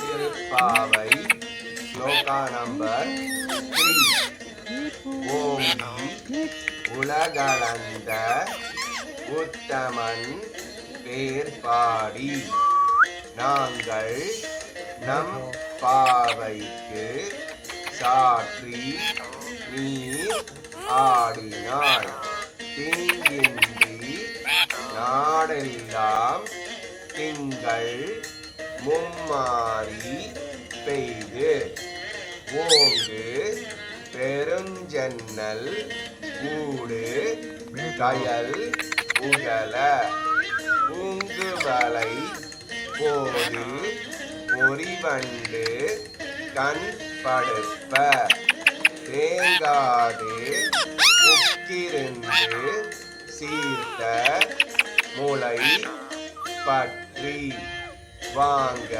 Thiruppavai sloka number three. ஓம் உலகளந்த உத்தமன் பேர் பாடி நாங்கள் நம் பாவைக்கு சாற்றி நீ ஆடினாள் தீங்கின்றி நாடெல்லாம் திங்கள் மும்மாறி பெய்து. ஓங்கு பெருஞ்சன்னல் கூடு கயல் உகல. பூங்குவலை போது பொறிவண்டு கண் படுப்ப. தேங்காது உக்கிருந்து சீர்த்த முளை பற்றி. வாங்க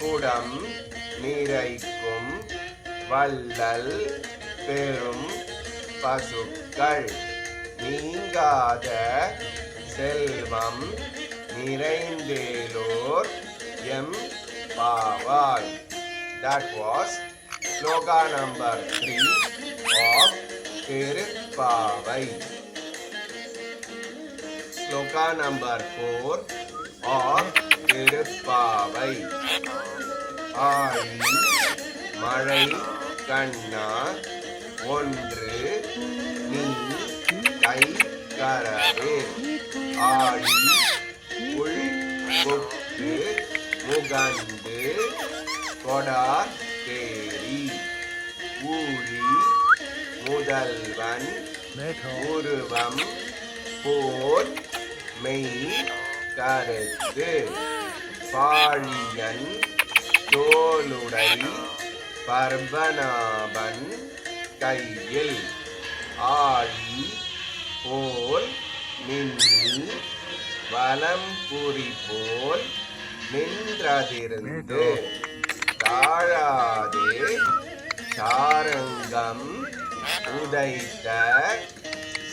குடம் நிறைக்கும் வள்ளல் பெரும் பசுக்கள். நீங்காத செல்வம் நிறைந்தேலோர் எம் பாவாய். That was sloka number three of Thiruppavai sloka number four of Thiruppavai ஆழி மழை கண்ணா ஒன்று நீ கை கரவே. ஆழி உள் கொக்கு முகந்து கொடார் தேரி ஊழி முதல்வன் உருவம் போர் மெய் கருத்து. பாழியன் தோளுடை பர்வநாபன் கையில் ஆழி போல் நின்னி வலம்புரி போல் நின்றதிருந்து தாழாதே சாரங்கம் உதைத்த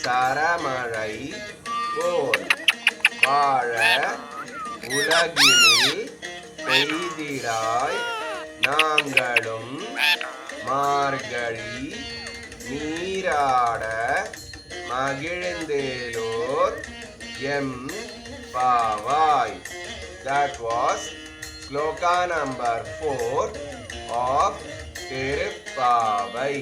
சரமழை போல். வாழ உலகினில் பெய்திடாய் நாங்களும் மார்கழி நீராட மகிழ்ந்தேலோர் எம் பாவாய். That was sloka number four of Thiruppavai.